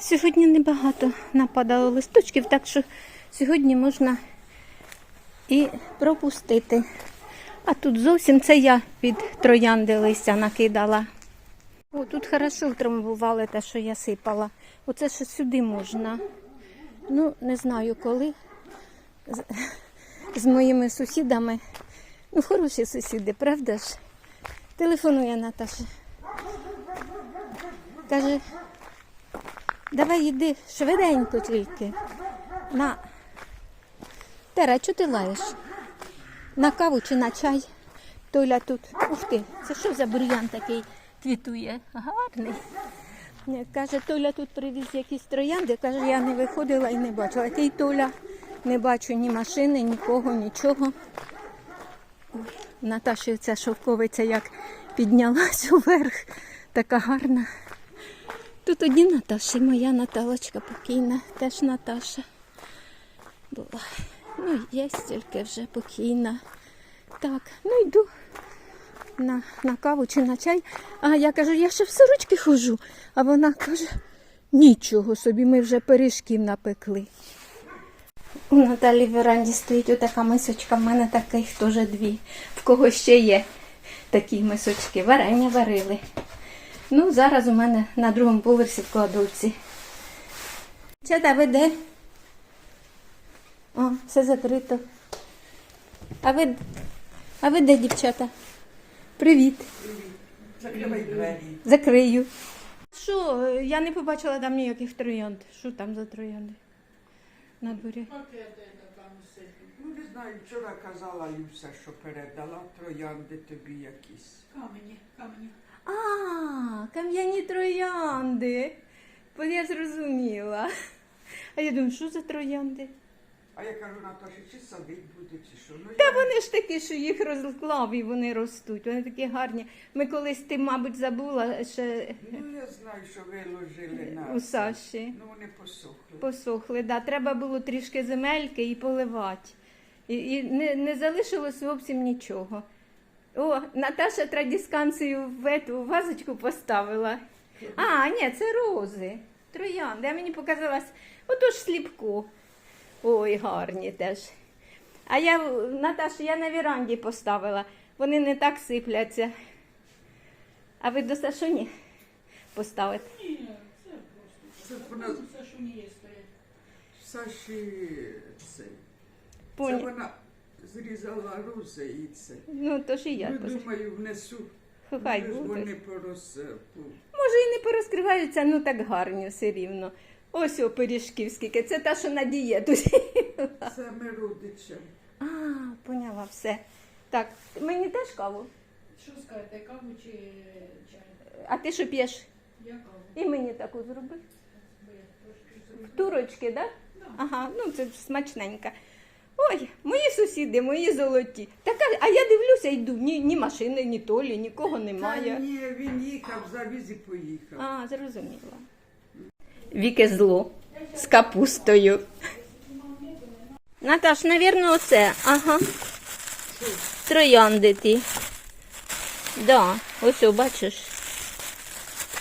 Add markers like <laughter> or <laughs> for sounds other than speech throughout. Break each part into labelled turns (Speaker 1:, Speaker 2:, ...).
Speaker 1: Сьогодні небагато нападало листочків, так що сьогодні можна і пропустити. А тут зовсім це я від троянди листя накидала. О, тут хорошо втрамбували те, що я сипала. Оце ще сюди можна. Ну, не знаю коли. З, з моїми сусідами. Ну, хороші сусіди, правда ж? Телефонує Наташа. Каже, давай йди швиденько тільки. На. Тера, чого ти лаєш? На каву чи на чай? Толя тут. Ух ти, це що за бур'ян такий квітує? Гарний. Каже, Толя тут привіз якісь троянди. Каже, я не виходила і не бачила. Який Толя не бачу ні машини, нікого, нічого. Ой, Наташі ця шовковиця як піднялась <laughs> уверх. Така гарна. Тут одні Наташі, моя Наталочка покійна, теж Наташа була. Ну, є тільки вже покійна. Так, ну йду на, на каву чи на чай. А я кажу, я ще в сорочки хожу. А вона каже, нічого собі, ми вже пиріжків напекли. У Наталі в веранді стоїть отака мисочка, в мене таких теж дві. В кого ще є такі мисочки. Варення варили. Ну, зараз у мене на другому поверсі в кладовці. Чата ви де? О, все закрито. А ви, а ви де, дівчата? Привіт.
Speaker 2: Закривай двері.
Speaker 1: Закрию. Що, я не побачила там ніяких троянд. Що там за троянди? На дворі.
Speaker 2: Ну, не знаю, вчора казала Люся, що передала троянди тобі якісь.
Speaker 3: Камені, камені.
Speaker 1: А, кам'яні троянди. Бо я зрозуміла. А я думаю, що за троянди?
Speaker 2: А я кажу, Наташі, чи садить буде, чи що? Ну,
Speaker 1: Та
Speaker 2: я...
Speaker 1: вони ж такі, що їх розклав і вони ростуть. Вони такі гарні. Ми колись ти, мабуть, забула ще
Speaker 2: ну я знаю, що виложили на
Speaker 1: у Саші.
Speaker 2: Ну вони посохли.
Speaker 1: Посохли. Да. Треба було трішки земельки і поливати. І, і не, не залишилось зовсім нічого. О, Наташа традісканцію в эту вазочку поставила. А, ні, це рози. Троянди. А мені показалось, отож сліпку. Ой, гарні теж. А я, Наташа, я на віранді поставила. Вони не так сипляться. А ви до Сашуні поставите?
Speaker 3: Ні, це просто.
Speaker 2: Це вона
Speaker 3: не є стоять.
Speaker 2: Саші це. Це вона зрізала це.
Speaker 1: Ну, то ж і я.
Speaker 2: ну, думаю, внесу.
Speaker 1: Хай
Speaker 2: Може,
Speaker 1: буде.
Speaker 2: Вони порос...
Speaker 1: Може, і не порозкриваються, ну так гарні все рівно. Ось о пиріжків скільки. Це та, що на дієту. <laughs>
Speaker 2: Це ми родичам.
Speaker 1: А, поняла все. Так, мені теж каву.
Speaker 3: Що скажете, каву чи чай?
Speaker 1: А ти що п'єш?
Speaker 3: Я каву.
Speaker 1: І мені таку зроби.
Speaker 3: Зроблю.
Speaker 1: Турочки, да?
Speaker 3: Да.
Speaker 1: Ага, ну це ж смачненько. Ой, мої сусіди, мої золоті. Така, а я дивлюся, йду. Ні, ні машини, ні толі, нікого
Speaker 2: Та
Speaker 1: немає.
Speaker 2: ні, він їхав, завіз і поїхав.
Speaker 1: А, зрозуміла. Віке зло з капустою. Наташ, навірно, оце. Ага. Троянди ті. Да, ось о, бачиш.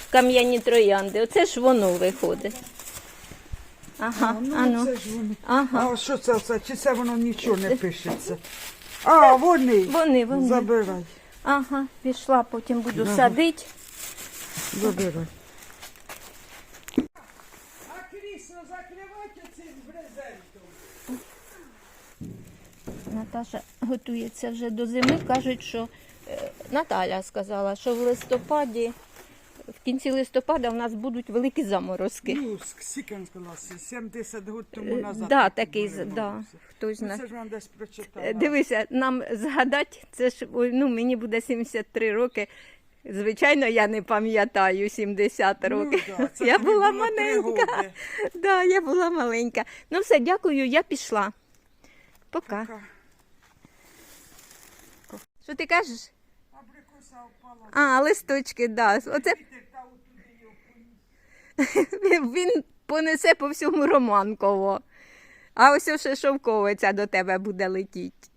Speaker 1: Кам'яні троянди. Оце ж воно виходить. Ага,
Speaker 2: ну,
Speaker 1: ану.
Speaker 2: це ж вони.
Speaker 1: Ага.
Speaker 2: А що це все? Чи це воно нічого не <laughs> пишеться? А, вони.
Speaker 1: Вони, вони.
Speaker 2: Забирай,
Speaker 1: Ага, пішла, потім буду
Speaker 2: Ага.
Speaker 1: садити.
Speaker 2: забирай. А крісло закривайте цим брезентом.
Speaker 1: Наташа готується вже до зими. Кажуть, що е, Наталя сказала, що в листопаді, кінці листопада у нас будуть великі заморозки.
Speaker 2: Ну, скільки сказала, 70 років тому
Speaker 1: Е,
Speaker 2: назад.
Speaker 1: Да, такий, да, хтось
Speaker 2: Ну,
Speaker 1: знає.
Speaker 2: це ж вам десь
Speaker 1: Е,
Speaker 2: прочитала.
Speaker 1: Дивися, нам згадати, це ж ну, мені буде 73 роки. Звичайно, я не пам'ятаю 70 років.
Speaker 2: Ну, да, це
Speaker 1: я була маленька. Да, я була маленька. Ну все, дякую, я пішла. Пока.
Speaker 2: Пока.
Speaker 1: Що ти кажеш?
Speaker 2: Абрикоса впала.
Speaker 1: А, листочки, да. Оце
Speaker 2: Вітер та отуди його поніс. <laughs>
Speaker 1: він, понесе по всьому Романково. А ось ще шовковиця до тебе буде летіти.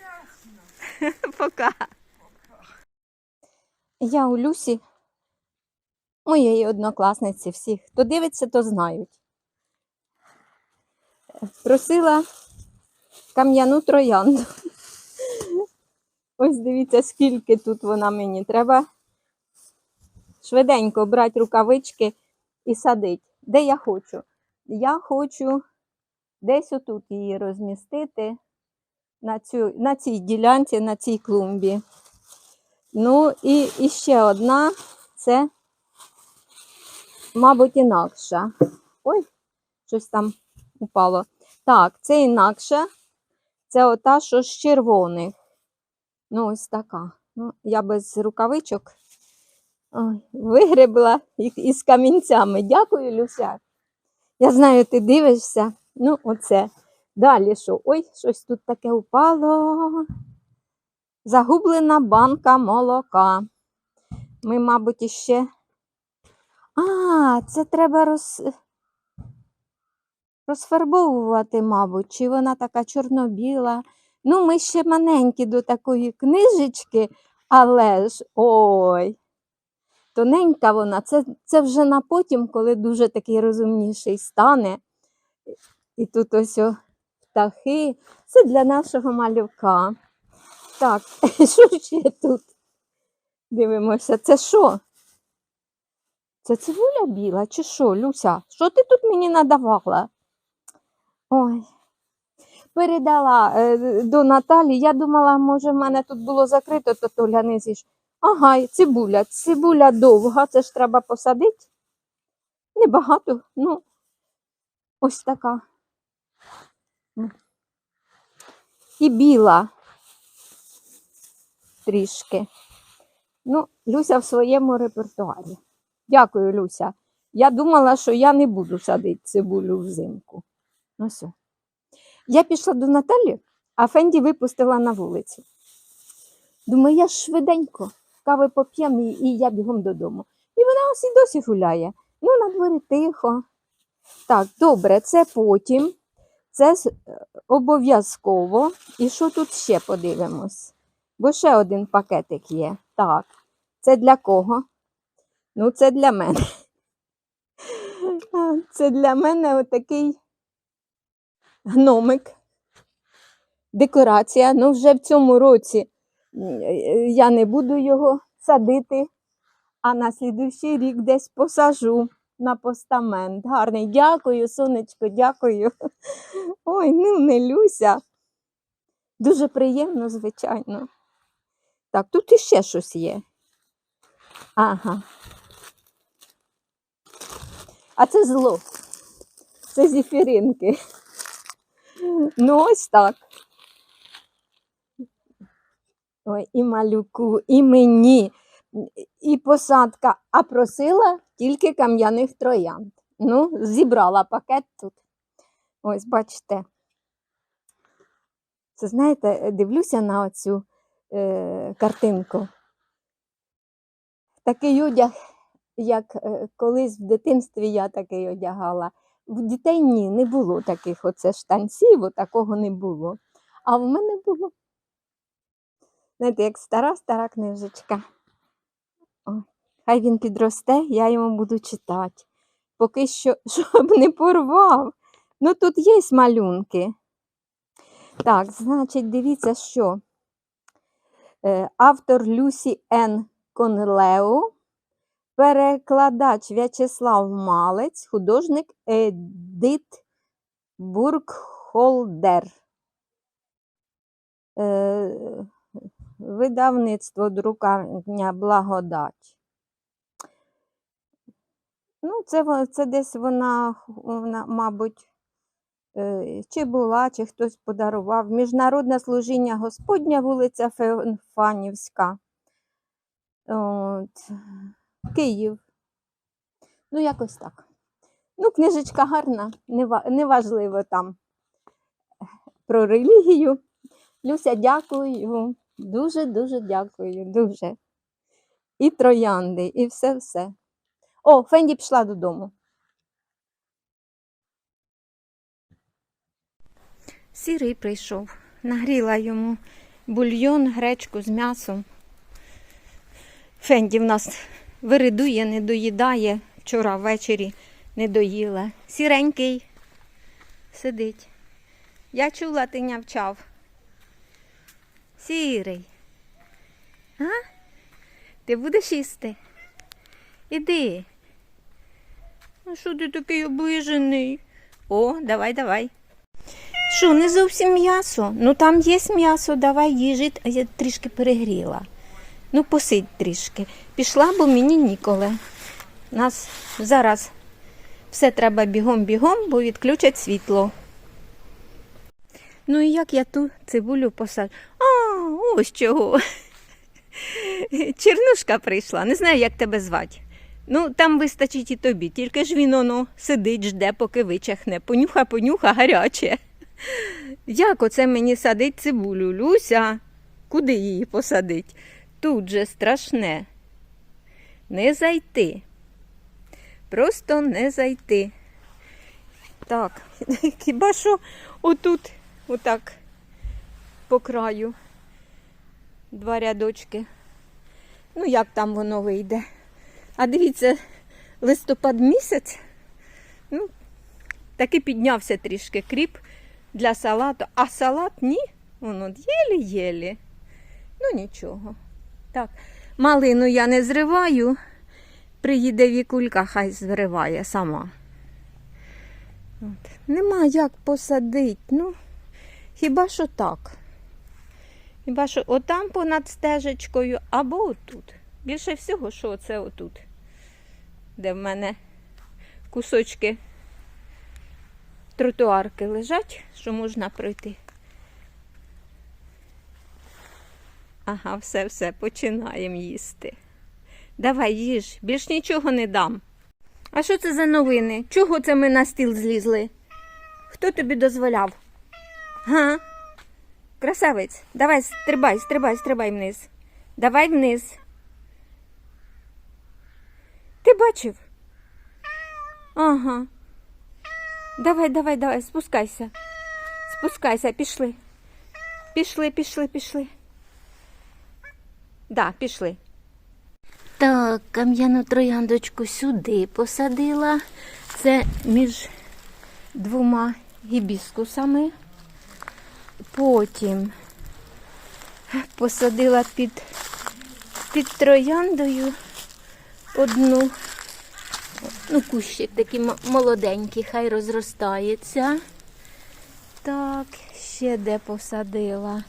Speaker 2: Ясно. <laughs>
Speaker 1: Пока. Я у Люсі моєї однокласниці всіх. Хто дивиться, то знають. Просила кам'яну троянду. <laughs> Ось дивіться, скільки тут вона мені. Треба швиденько брати рукавички і садити. Де я хочу? Я хочу десь отут її розмістити на, цю, на цій ділянці, на цій клумбі. Ну і, і ще одна це, мабуть, інакша. Ой, щось там упало. Так, це інакша. Це ота, що з червоних. Ну, ось така. Ну, я без рукавичок ой, вигребла із камінцями. Дякую, Люся. Я знаю, ти дивишся. Ну, оце. Далі що? Ой, щось тут таке упало. Загублена банка молока. Ми, мабуть, іще. А, це треба роз... розфарбовувати, мабуть, чи вона така чорно-біла. Ну, ми ще маленькі до такої книжечки, але ж ой, тоненька вона. Це, це вже на потім, коли дуже такий розумніший стане. І тут ось о, птахи. Це для нашого малюка. Так, <laughs> що ще тут? Дивимося, це що? Це цибуля біла чи що, Люся? Що ти тут мені надавала? Ой. Передала е, до Наталі. Я думала, може, в мене тут було закрито, то Толя не з'їж. Ага, і цибуля. Цибуля довга, це ж треба посадити. Небагато, ну, ось така. І біла трішки. Ну, Люся в своєму репертуарі. Дякую, Люся. Я думала, що я не буду садити цибулю взимку. Ну все. Я пішла до Наталі, а Фенді випустила на вулицю. Думаю, я швиденько кави поп'ємо і, я бігом додому. І вона ось і досі гуляє. Ну, на дворі тихо. Так, добре, це потім. Це е, обов'язково. І що тут ще подивимось? Бо ще один пакетик є. Так, це для кого? Ну, це для мене. <laughs> Це для мене отакий гномик. Декорація. Ну, вже в цьому році я не буду його садити, а на слідуючий рік десь посажу на постамент. Гарний. Дякую, сонечко, дякую. <laughs> Ой, ну не Люся. Дуже приємно, звичайно. Так, тут іще щось є. Ага. А це зло. Це зіфіринки. <laughs> Ну, ось так. І малюку, і мені, і посадка, а просила тільки кам'яних троянд. Ну, зібрала пакет тут. Ось, бачите. Це знаєте, дивлюся на оцю е, картинку. Такий одяг, як е, колись в дитинстві я такий одягала. В дітей ні, не було таких оце штанців, такого не було. А в мене було. Знаєте, як стара стара книжечка. Ой, хай він підросте, я йому буду читати. Поки що, <laughs> щоб не порвав. Ну тут є малюнки. Так, значить, дивіться, що Е, автор Люсі Н. Конлеу, перекладач В'ячеслав Малець, художник Едит Бургхолдер. Видавництво друкарня Благодать. Ну, це, це десь вона, вона, мабуть, е, чи була, чи хтось подарував. Міжнародне служіння Господня, вулиця Фанівська. От, Київ. Ну, якось так. Ну, книжечка гарна, неважливо там про релігію. Люся, дякую. Дуже-дуже дякую. Дуже. І троянди, і все-все. О, Фенді пішла додому. Сірий прийшов. Нагріла йому бульйон, гречку з м'ясом. Фенді в нас виридує, не доїдає. Вчора ввечері не доїла. Сіренький сидить. Я чула, ти нявчав. Сірий. А? Ти будеш їсти? Іди. А що ти такий обижений? О, давай, давай. Що, не зовсім м'ясо? Ну там є м'ясо, давай їжі, а я трішки перегріла. Ну, посидь трішки. Пішла, бо мені ніколи. Нас зараз все треба бігом-бігом, бо відключать світло. Ну і як я ту цибулю посаджу? А, ось чого. Чернушка прийшла, не знаю, як тебе звати. Ну, там вистачить і тобі, тільки ж він оно сидить, жде, поки вичахне. Понюха, понюха, гаряче. Як оце мені садить цибулю? Люся, куди її посадить? Тут же страшне. Не зайти. Просто не зайти. Так, <laughs> хіба що отут, отак, по краю. Два рядочки. Ну, як там воно вийде? А дивіться, листопад місяць. Ну, таки піднявся трішки кріп для салату. А салат ні. Воно єлі-єлі. Ну нічого. Так, малину я не зриваю. Приїде вікулька, хай зриває сама. От. Нема як посадити. Ну, хіба що так. Хіба що отам понад стежечкою або отут. Більше всього, що оце отут, де в мене кусочки тротуарки лежать, що можна пройти. Ага, все, все, починаємо їсти. Давай їж, більш нічого не дам. А що це за новини? Чого це ми на стіл злізли? Хто тобі дозволяв? Га? Красавець, давай, стрибай, стрибай, стрибай вниз. Давай вниз. Ти бачив? Ага. Давай, давай, давай, спускайся. Спускайся, пішли. Пішли, пішли, пішли. Да, пішли. Так, кам'яну трояндочку сюди посадила. Це між двома гібіскусами. Потім посадила під, під трояндою одну, ну, кущик такий молоденький, хай розростається. Так, ще де посадила.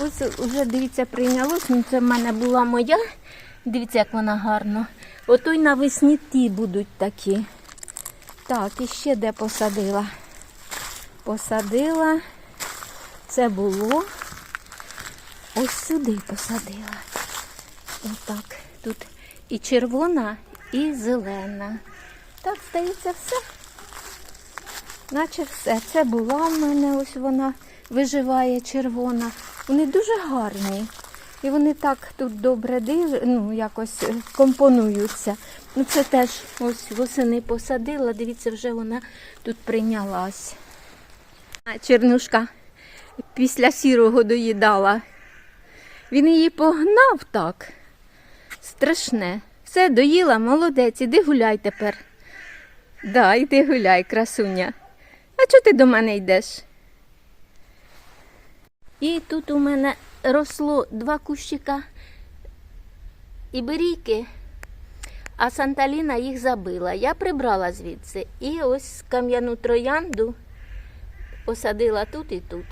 Speaker 1: Ось вже, дивіться, прийнялось. Ну, це в мене була моя. Дивіться, як вона гарно. Ото й навесні ті будуть такі. Так, і ще де посадила. Посадила. Це було. Ось сюди посадила. Отак. Тут і червона, і зелена. Так, здається, все. Наче все. Це була в мене, ось вона виживає червона. Вони дуже гарні. І вони так тут добре див... ну, якось е, компонуються. Ну, це теж ось восени посадила. Дивіться, вже вона тут прийнялась. А чернушка після сірого доїдала. Він її погнав так. Страшне. Все, доїла, молодець, іди гуляй тепер. Да, іди гуляй, красуня. А чого ти до мене йдеш? І тут у мене росло два кущика іберійки, а Санталіна їх забила. Я прибрала звідси і ось кам'яну троянду посадила тут і тут.